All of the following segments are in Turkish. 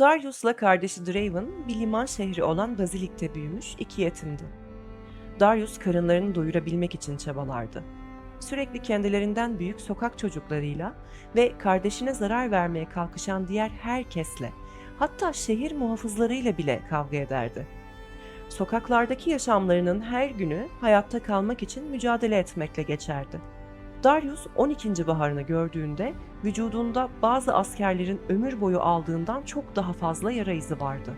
Darius'la kardeşi Draven bir liman şehri olan Bazilik'te büyümüş iki yetimdi. Darius karınlarını doyurabilmek için çabalardı. Sürekli kendilerinden büyük sokak çocuklarıyla ve kardeşine zarar vermeye kalkışan diğer herkesle, hatta şehir muhafızlarıyla bile kavga ederdi. Sokaklardaki yaşamlarının her günü hayatta kalmak için mücadele etmekle geçerdi. Darius 12. baharını gördüğünde vücudunda bazı askerlerin ömür boyu aldığından çok daha fazla yara izi vardı.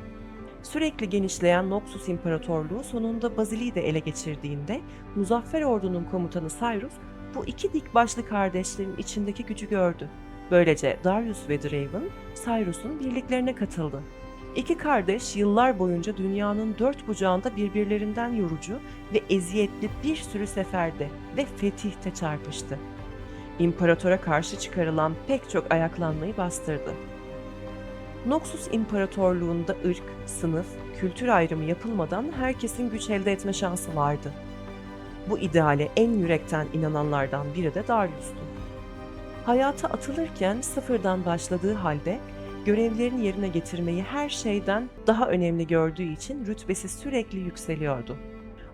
Sürekli genişleyen Noxus İmparatorluğu sonunda Bazilik'i de ele geçirdiğinde Muzaffer Ordu'nun komutanı Cyrus bu iki dik başlı kardeşlerin içindeki gücü gördü. Böylece Darius ve Draven Cyrus'un birliklerine katıldı. İki kardeş yıllar boyunca dünyanın dört bucağında birbirlerinden yorucu ve eziyetli bir sürü seferde ve fetihte çarpıştı. İmparatora karşı çıkarılan pek çok ayaklanmayı bastırdı. Noxus İmparatorluğunda ırk, sınıf, kültür ayrımı yapılmadan herkesin güç elde etme şansı vardı. Bu ideale en yürekten inananlardan biri de Darius'tu. Hayata atılırken sıfırdan başladığı halde görevlerini yerine getirmeyi her şeyden daha önemli gördüğü için rütbesi sürekli yükseliyordu.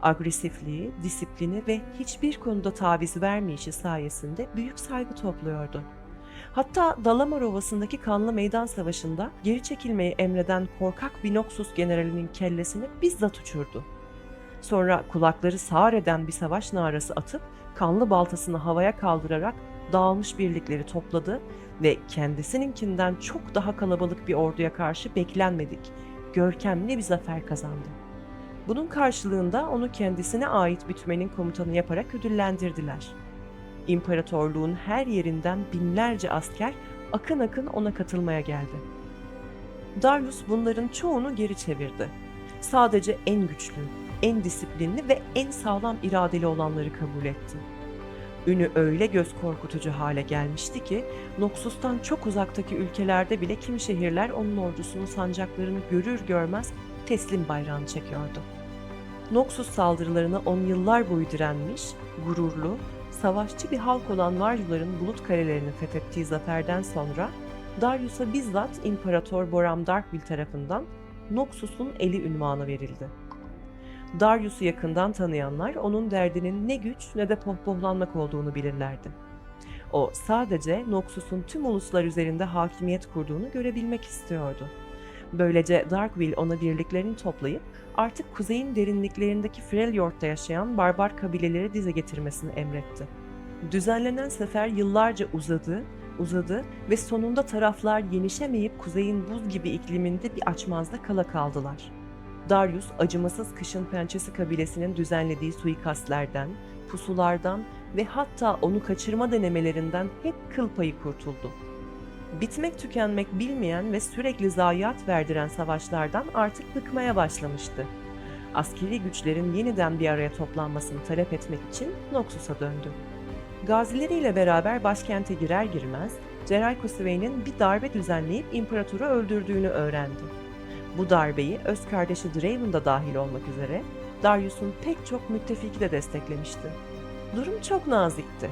Agresifliği, disiplini ve hiçbir konuda taviz vermeyişi sayesinde büyük saygı topluyordu. Hatta Dalamar Ovası'ndaki kanlı meydan savaşında geri çekilmeyi emreden korkak bir Noxus generalinin kellesini bizzat uçurdu. Sonra kulakları sağır eden bir savaş narası atıp kanlı baltasını havaya kaldırarak dağılmış birlikleri topladı ve kendisininkinden çok daha kalabalık bir orduya karşı beklenmedik, görkemli bir zafer kazandı. Bunun karşılığında onu kendisine ait bir tümenin komutanı yaparak ödüllendirdiler. İmparatorluğun her yerinden binlerce asker akın akın ona katılmaya geldi. Darius bunların çoğunu geri çevirdi. Sadece en güçlü, en disiplinli ve en sağlam iradeli olanları kabul etti. Ünü öyle göz korkutucu hale gelmişti ki Noxus'tan çok uzaktaki ülkelerde bile kimi şehirler onun ordusunun sancaklarını görür görmez teslim bayrağını çekiyordu. Noxus saldırılarına on yıllar boyu direnmiş, gururlu, savaşçı bir halk olan Varyuların bulut karelerini fethettiği zaferden sonra Darius'a bizzat İmparator Boram Darkwill tarafından Noxus'un eli ünvanı verildi. Darius'u yakından tanıyanlar onun derdinin ne güç ne de pohpohlanmak olduğunu bilirlerdi. O sadece Noxus'un tüm uluslar üzerinde hakimiyet kurduğunu görebilmek istiyordu. Böylece Darkwill ona birliklerini toplayıp artık kuzeyin derinliklerindeki Freljord'da yaşayan barbar kabileleri dize getirmesini emretti. Düzenlenen sefer yıllarca uzadı, uzadı ve sonunda taraflar yenişemeyip kuzeyin buz gibi ikliminde bir açmazda kala kaldılar. Darius acımasız kışın pençesi kabilesinin düzenlediği suikastlerden, pusulardan ve hatta onu kaçırma denemelerinden hep kıl payı kurtuldu. Bitmek tükenmek bilmeyen ve sürekli zayiat verdiren savaşlardan artık bıkmaya başlamıştı. Askeri güçlerin yeniden bir araya toplanmasını talep etmek için Noxus'a döndü. Gazileriyle beraber başkente girer girmez Jericho Swain'in bir darbe düzenleyip imparatoru öldürdüğünü öğrendi. Bu darbeyi öz kardeşi Draven da dahil olmak üzere Darius'un pek çok müttefiki de desteklemişti. Durum çok nazikti.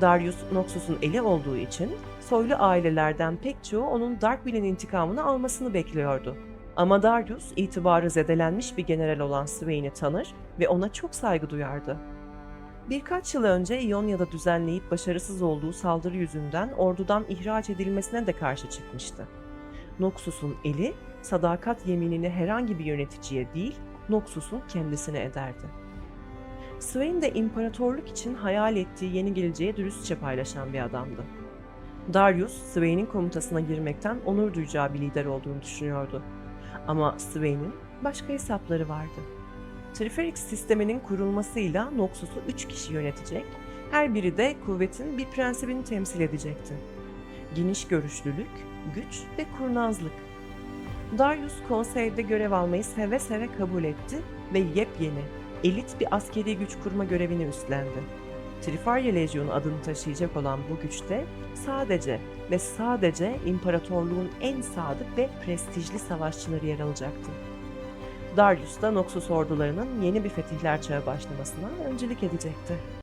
Darius Noxus'un eli olduğu için soylu ailelerden pek çoğu onun Darkwill'in intikamını almasını bekliyordu. Ama Darius itibarı zedelenmiş bir general olan Swain'i tanır ve ona çok saygı duyardı. Birkaç yıl önce İonya'da düzenleyip başarısız olduğu saldırı yüzünden ordudan ihraç edilmesine de karşı çıkmıştı. Noxus'un eli sadakat yeminini herhangi bir yöneticiye değil, Noxus'un kendisine ederdi. Swain de imparatorluk için hayal ettiği yeni geleceğe dürüstçe paylaşan bir adamdı. Darius, Swain'in komutasına girmekten onur duyacağı bir lider olduğunu düşünüyordu. Ama Swain'in başka hesapları vardı. Triferix sisteminin kurulmasıyla Noxus'u üç kişi yönetecek, her biri de kuvvetin bir prensibini temsil edecekti. Geniş görüşlülük, güç ve kurnazlık. Darius konseyde görev almayı seve seve kabul etti ve yepyeni, elit bir askeri güç kurma görevini üstlendi. Trifarya Lejyonu adını taşıyacak olan bu güçte sadece ve sadece imparatorluğun en sadık ve prestijli savaşçıları yer alacaktı. Darius da Noxus ordularının yeni bir fetihler çağı başlamasına öncülük edecekti.